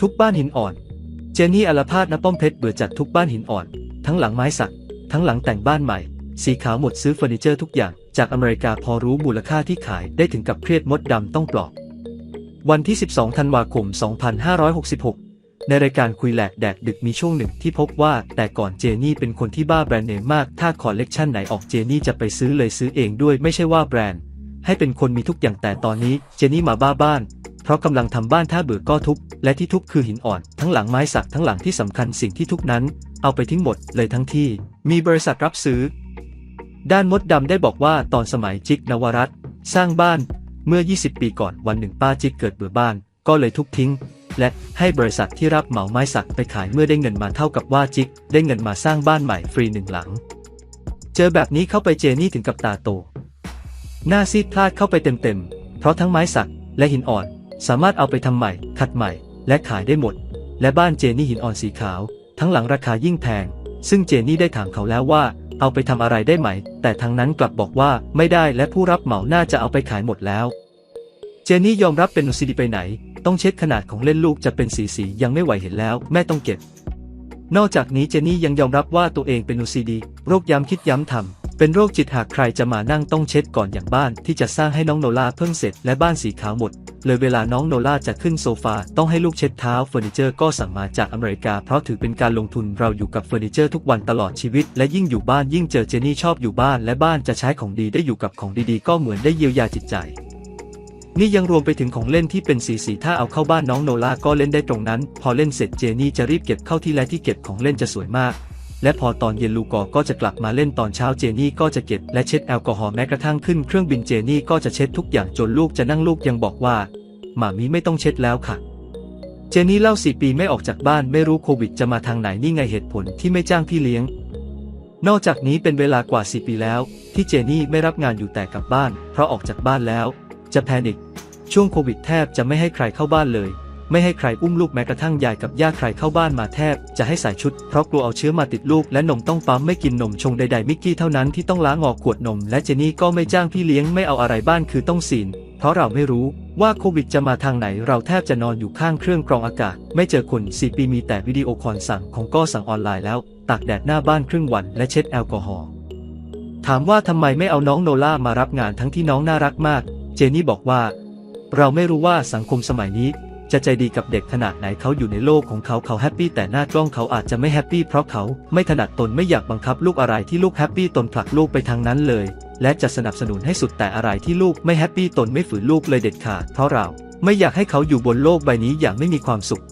ทุกบ้านหินอ่อน เจนนี่อลพาดนะป้อมเพชรเบื่อจัดทุกบ้านหินอ่อน ทั้งหลังไม้สัก ทั้งหลังแต่งบ้านใหม่ สีขาวหมดซื้อเฟอร์นิเจอร์ทุกอย่าง จากอเมริกาพอรู้มูลค่าที่ขายได้ถึงกับเครียดมดดำต้องปลอบวันที่ 12 ธันวาคม 2566 ในรายการคุยแหลกแดกดึกมีช่วงหนึ่งที่พบว่าแต่ก่อนเจนี่เป็นคนที่บ้าแบรนด์เนมมาก ถ้าคอลเลกชันไหนออกเจนี่จะไปซื้อเลยซื้อเองด้วยไม่ใช่ว่าแบรนด์ ให้เป็นคนมีทุกอย่างแต่ตอนนี้เจนี่มาบ้าบ้าน เพราะกำลังทำบ้านถ้าเบื่อก็ทุบและที่ทุบคือหินอ่อนทั้งหลังไม้สักทั้งหลังที่สำคัญสิ่งที่ทุบนั้น เอาไปทิ้งหมดเลยทั้งที่ มีบริษัทรับซื้อ ด้านมดดำได้บอกว่าตอนสมัยจิกนวรัตนสร้างบ้านเมื่อ 20 ปีก่อนวันหนึ่งป้าจิกเกิดเบื่อบ้าน ก็เลยทุบทิ้ง และให้บริษัทที่รับเหมาไม้สักไปขายเมื่อได้เงินมาเท่ากับว่าจิก ได้เงินมาสร้างบ้านใหม่ฟรีหนึ่งหลัง เจอแบบนี้เข้าไปเจนี่ถึงกับตาโต หน้าซีดพลาดเข้าไปเต็มๆ เพราะทั้งไม้สักและหินอ่อน สามารถเอาไปทำใหม่ ขัดใหม่ และขายได้หมด และบ้านเจนี่หินอ่อนสีขาว ทั้งหลังราคายิ่งแพง ซึ่งเจนี่ได้ถามเขาแล้วว่า เอาไปทำอะไรได้ไหม แต่ทางนั้นกลับบอกว่าไม่ได้และผู้รับเหมาน่าจะเอาไปขายหมดแล้ว เจนี่ยอมรับเป็นโอซีดีไปไหน ต้องเช็คขนาดของเล่นลูกจะเป็นสีสียังไม่ไหวเห็นแล้ว แม่ต้องเก็บ นอกจากนี้เจนี่ยังยอมรับว่าตัวเองเป็น OCD โรคย้ำคิดย้ำทำ เป็นโรคจิตหากใครจะมานั่งต้องเช็ดก่อนอย่างบ้านที่จะสร้างให้น้องโนล่าเพิ่งเสร็จและบ้านสีขาวหมด เลยเวลาน้องโนล่าจะขึ้นโซฟาต้องให้ลูกเช็ดเท้าเฟอร์นิเจอร์ก็สั่งมาจากอเมริกา เพราะถือเป็นการลงทุนเราอยู่กับเฟอร์นิเจอร์ทุกวันตลอดชีวิต และยิ่งอยู่บ้านยิ่งเจอเจนี่ชอบอยู่บ้านและบ้านจะใช้ของดีได้อยู่กับของดีๆ ก็เหมือนได้เยียวยาจิตใจนี่ยังรวมไปถึงของเล่นที่เป็นสีสีถ้าเอาเข้าบ้านน้องโนล่าก็เล่นได้ตรงนั้น พอเล่นเสร็จเจนี่จะรีบเก็บเข้าที่และที่เก็บของเล่นจะสวยมาก และพอตอนเย็นลูกอก็จะกลับมาเล่นตอนเช้าเจนี่ก็จะเก็บและเช็ดแอลกอฮอล์แม้กระทั่งขึ้นเครื่องบินเจนี่ก็จะเช็ดทุกอย่างจนลูกจะนั่งลูกยังบอกว่าหมามีไม่ต้องเช็ดแล้วค่ะ เจนี่เล่าสี่ปีไม่ออกจากบ้านไม่รู้โควิดจะมาทางไหนนี่ไงเหตุผลที่ไม่จ้างพี่เลี้ยง นอกจากนี้เป็นเวลากว่า4ปีแล้ว ที่เจนี่ไม่รับงานอยู่แต่กลับบ้าน เพราะออกจากบ้านแล้ว จะแพนิคช่วงโควิดแทบจะไม่ให้ใครเข้าบ้านเลย ไม่ให้ใครอุ้มลูกแม้กระทั่งยายกับย่าใครเข้าบ้านมาแทบ จะให้ใส่ชุด เพราะกลัวเอาเชื้อมาติดลูกและนมต้องปั๊มไม่กินนมชงใดๆมิกกี้เท่านั้นที่ต้องล้างออกขวดนม และเจนี่ก็ไม่จ้างพี่เลี้ยงไม่เอาอะไรบ้านคือต้องศีลเพราะเราไม่รู้ว่าโควิดจะมาทางไหนเราแทบจะนอนอยู่ข้างเครื่องกรองอากาศ ไม่เจอคนสี่ปีมีแต่วิดีโอคอลสั่งของก็สั่งออนไลน์แล้วตากแดดหน้าบ้านครึ่งวันและเช็ดแอลกอฮอล์ถามว่าทำไมไม่เอาน้องโนล่ามารับงานทั้งที่น้องน่ารักมาก เจนี่บอกว่า เราไม่รู้ว่าสังคมสมัยนี้ จะใจดีกับเด็กขนาดไหนเขาอยู่ในโลกของเขาเขาแฮปปี้แต่หน้ากล้องเขาอาจจะไม่แฮปปี้เพราะเขาไม่ถนัดตนไม่อยากบังคับลูกอะไรที่ลูกแฮปปี้ตนผลักลูกไปทางนั้นเลย และจะสนับสนุนให้สุดแต่อะไรที่ลูกไม่แฮปปี้ตนไม่ฝืนลูกเลยเด็ดขาดเพราะเราไม่อยากให้เขาอยู่บนโลกใบนี้อย่างไม่มีความสุข